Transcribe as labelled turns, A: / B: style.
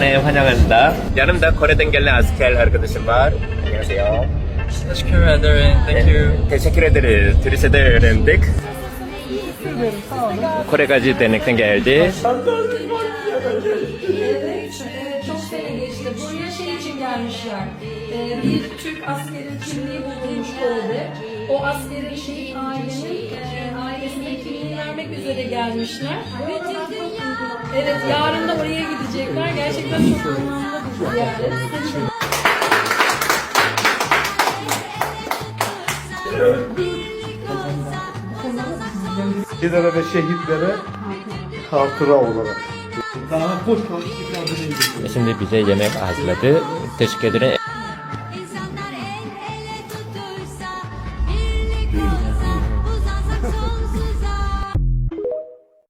A: 네, 환영합니다. yanımda Kore'den gelen asker arkadaşım var. 안녕하세요.
B: Teşekkür ederim. Thank you.
A: Teşekkür ederiz. Turist'e öğrendik. Kore'까지 denekten geldi.
C: Evet, evet, çok sene geçti. Buraya şey için gelmişler. Ee, bir Türk askerin kimliği bulunmuş Kore'de. O askerin şehit ailenin e, ailesine kimliği vermek üzere gelmişler. Evet, yarın da oraya gidecekler. Gerçekten çok anlamlı bir ziyaret.
D: Şehirlere ve şehitlere hatıra olarak.
A: Şimdi bize yemek hazırladı. Teşekkür ederim.